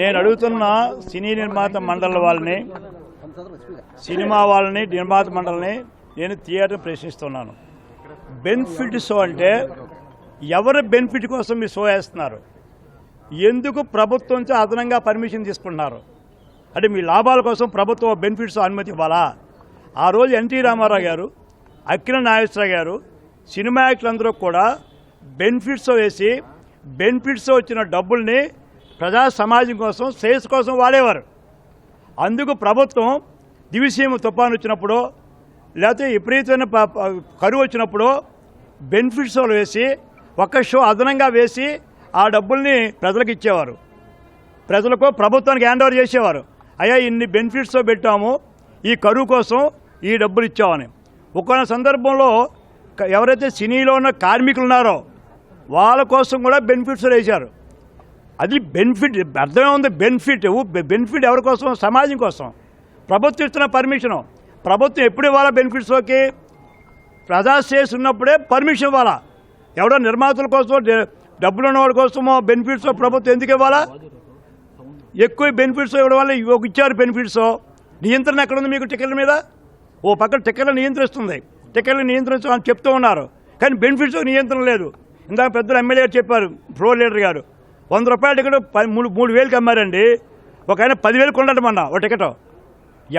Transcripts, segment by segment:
నేను అడుగుతున్న సినీ నిర్మాత మండలి వాళ్ళని సినిమా వాళ్ళని నిర్మాత మండలిని నేను థియేటర్ ప్రశ్నిస్తున్నాను. బెనిఫిట్ షో అంటే ఎవరి బెనిఫిట్ కోసం మీరు షో వేస్తున్నారు? ఎందుకు ప్రభుత్వం అదనంగా పర్మిషన్ తీసుకుంటున్నారు? అంటే మీ లాభాల కోసం ప్రభుత్వం బెనిఫిట్స్ అనుమతి ఇవ్వాలా? ఆ రోజు ఎన్టీ రామారావు గారు అక్కిన నాగేశ్వరరావు గారు సినిమా యాక్టర్లందరూ కూడా బెనిఫిట్స్ వేసి బెనిఫిట్స్ వచ్చిన డబ్బుల్ని ప్రజా సమాజం కోసం శ్రేయస్ కోసం వాడేవారు. అందుకు ప్రభుత్వం దివిసీమ తుఫాను వచ్చినప్పుడు లేకపోతే విపరీతమైన కరువు వచ్చినప్పుడు బెనిఫిట్స్ వేసి ఒక్క షో అదనంగా వేసి ఆ డబ్బుల్ని ప్రజలకు ఇచ్చేవారు. ప్రజలకు ప్రభుత్వానికి హ్యాండ్ ఓవర్ చేసేవారు. అయ్యా ఇన్ని బెనిఫిట్స్ పెట్టాము ఈ కరువు కోసం ఈ డబ్బులు ఇచ్చామని. ఒక్కొక్క సందర్భంలో ఎవరైతే సినీలో ఉన్న కార్మికులు ఉన్నారో వాళ్ళ కోసం కూడా బెనిఫిట్స్ వేశారు. అది బెనిఫిట్ అర్థమే ఉంది బెనిఫిట్ బెనిఫిట్ ఎవరి కోసం? సమాజం కోసం. ప్రభుత్వం ఇస్తున్న పర్మిషను. ప్రభుత్వం ఎప్పుడు ఇవ్వాలా బెనిఫిట్స్లోకి చేసి ఉన్నప్పుడే పర్మిషన్ ఇవ్వాలా? ఎవడో నిర్మాతల కోసం డబ్బులు ఉన్నవాడి కోసమో బెనిఫిట్స్ ప్రభుత్వం ఎందుకు ఇవ్వాలా? ఎక్కువ బెనిఫిట్స్ ఇవ్వడం వల్ల ఒక ఇచ్చారు బెనిఫిట్స్. నియంత్రణ ఎక్కడ ఉంది మీకు టికెట్ల మీద? ఓ పక్కన టికెట్లు నియంత్రిస్తుంది. టికెట్లు నియంత్రించమని చెప్తూ ఉన్నారు. కానీ బెనిఫిట్స్ నియంత్రణ లేదు. ఇందాక పెద్దలు ఎమ్మెల్యే గారు చెప్పారు ఫ్లోర్ లీడర్ గారు. వంద రూపాయల టికెట్ మూడు మూడు వేలకి అమ్మారండి. ఒక ఆయన పదివేలు కొండటమన్నా ఒక టికెట్.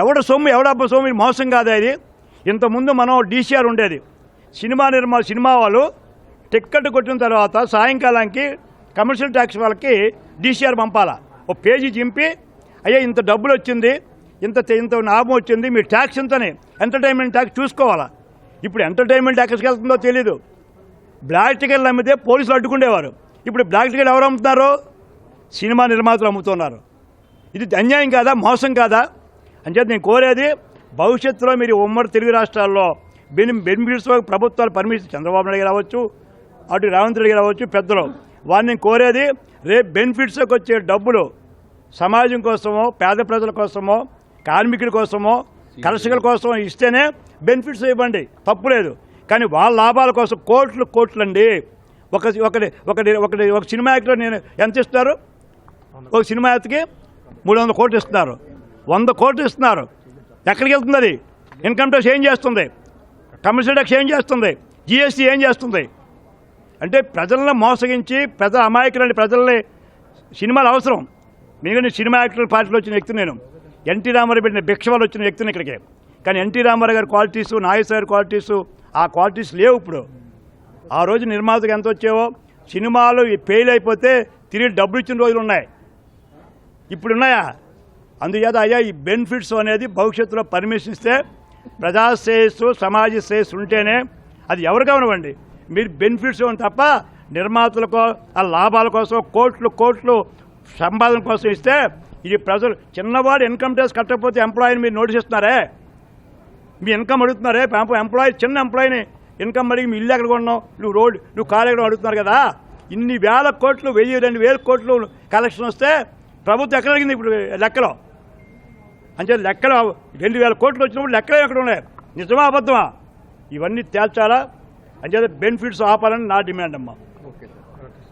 ఎవడ సొమ్ము ఎవడబ్బ సొమ్ము మోసం కాదా ఇది? ఇంతకుముందు మనం డీసీఆర్ ఉండేది. సినిమా నిర్మా సినిమా వాళ్ళు టిక్కెట్ కొట్టిన తర్వాత సాయంకాలానికి కమర్షియల్ ట్యాక్స్ వాళ్ళకి డీసీఆర్ పంపాలా. ఓ పేజీ చింపి అయ్యా ఇంత డబ్బులు వచ్చింది ఇంత ఇంత లాభం వచ్చింది మీ ట్యాక్స్ ఇంతనే ఎంటర్టైన్మెంట్ ట్యాక్స్ చూసుకోవాలా? ఇప్పుడు ఎంటర్టైన్మెంట్ ట్యాక్స్కి వెళ్తుందో తెలీదు. బ్లాక్ టికెట్లు అమ్మితే పోలీసులు అడ్డుకుండేవారు. ఇప్పుడు బ్లాక్ టికెట్ ఎవరు అమ్ముతున్నారు? సినిమా నిర్మాతలు అమ్ముతున్నారు. ఇది అన్యాయం కాదా? మోసం కాదా? అంచేత నేను కోరేది భవిష్యత్తులో మీరు ఉమ్మడి తెలుగు రాష్ట్రాల్లో బెని బెనిఫిట్స్ ప్రభుత్వాలు పర్మిషన్ చంద్రబాబు నాయుడు రావచ్చు అవ్వచ్చు అటు రేవంత్ రెడ్డి రావచ్చు పెద్దలు. వారిని కోరేది రేపు బెనిఫిట్స్కి వచ్చే డబ్బులు సమాజం కోసమో పేద ప్రజల కోసమో కార్మికుల కోసమో కర్షకుల కోసం ఇస్తేనే బెనిఫిట్స్ ఇవ్వండి. తప్పులేదు కానీ వాళ్ళ లాభాల కోసం కోట్లు కోట్లు అండి ఒక ఒకటి ఒకటి ఒకటి ఒక సినిమా యాక్టర్ నేను ఎంత ఇస్తారు ఒక సినిమా యాక్టర్కి మూడు వందల కోట్లు ఇస్తున్నారు. వంద కోట్లు ఇస్తున్నారు. ఎక్కడికి వెళ్తుంది అది? ఇన్కమ్ ట్యాక్స్ ఏం చేస్తుంది? కమర్షియల్ ట్యాక్స్ ఏం చేస్తుంది? జిఎస్టీ ఏం చేస్తుంది? అంటే ప్రజలను మోసగించి ప్రజల అమాయకులని ప్రజల్ని సినిమాలు అవసరం. నేను సినిమా యాక్టర్ పార్టీలో వచ్చిన వ్యక్తి నేను. ఎన్టీ రామారావు పెట్టిన భిక్ష వచ్చిన వ్యక్తిని ఇక్కడికి. కానీ ఎన్టీ రామారావు గారి క్వాలిటీసు నాగేశ్వర గారి క్వాలిటీసు ఆ క్వాలిటీస్ లేవు ఇప్పుడు. ఆ రోజు నిర్మాతకు ఎంత వచ్చేవో సినిమాలు ఫెయిల్ అయిపోతే తిరిగి డబ్బులు ఇచ్చిన రోజులు ఉన్నాయి. ఇప్పుడు ఉన్నాయా అందుచేత అయ్యా ఈ బెనిఫిట్స్ అనేది భవిష్యత్తులో పర్మిషన్ ఇస్తే ప్రజా శ్రేయస్సు సమాజ శ్రేయస్సు ఉంటేనే అది ఎవరు కావనివ్వండి మీరు బెనిఫిట్స్ ఇవ్వండి తప్ప నిర్మాతలకు ఆ లాభాల కోసం కోట్లు కోట్లు సంపాదన కోసం ఇస్తే ఇది ప్రజలు చిన్నవాడు ఇన్కమ్ ట్యాక్స్ కట్టకపోతే ఎంప్లాయీని మీరు నోటీస్ ఇస్తున్నారే మీ ఇన్కమ్ అడుగుతున్నారే ఎంప్లాయీ చిన్న ఎంప్లాయీని ఇన్కమ్ అడిగి మీ ఇల్లు ఎక్కడ కొన్నావు? నువ్వు రోడ్ నువ్వు కారు ఎక్కడ అడుగుతున్నారు కదా? ఇన్ని వేల కోట్లు వెయ్యి రెండు వేల కోట్లు కలెక్షన్ వస్తే ప్రభుత్వం ఎక్కడ అడిగింది ఇప్పుడు లెక్కలో? అంటే లెక్కలు రెండు వేల కోట్లు వచ్చినప్పుడు లెక్కలు ఎక్కడ ఉన్నాయి? నిజమా అబద్ధమా? ఇవన్నీ తేల్చాలా? అంటే బెనిఫిట్స్ ఆపాలని నా డిమాండ్ అమ్మా.